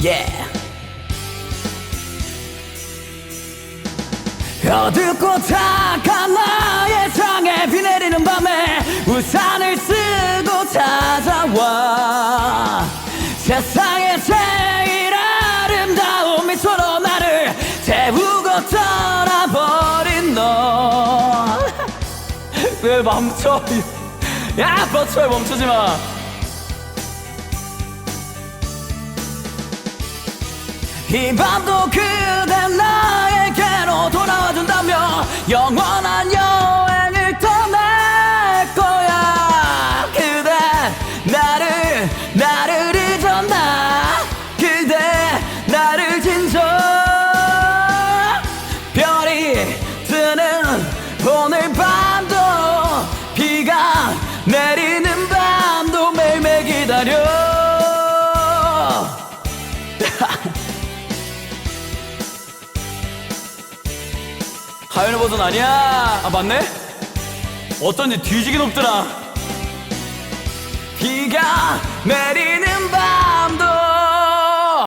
Yeah. 어둡고 탁한 나의 창에 비 내리는 밤에 우산을 쓰고 찾아와. 세상에 제일 아름다운 미소로 나를 태우고 떠나버린 너 왜 멈춰? 야 멈춰 멈추지 마 이 밤도 그대 나에게로 돌아와준다며 영원한 여행을 떠날 거야. 그대 나를 나를 잊었나? 그대 나를 진저 별이 뜨는 오늘 밤도 비가 내리 하연의 버전 아니야? 아 맞네? 어쩐지 뒤지게 높더라. 비가 내리는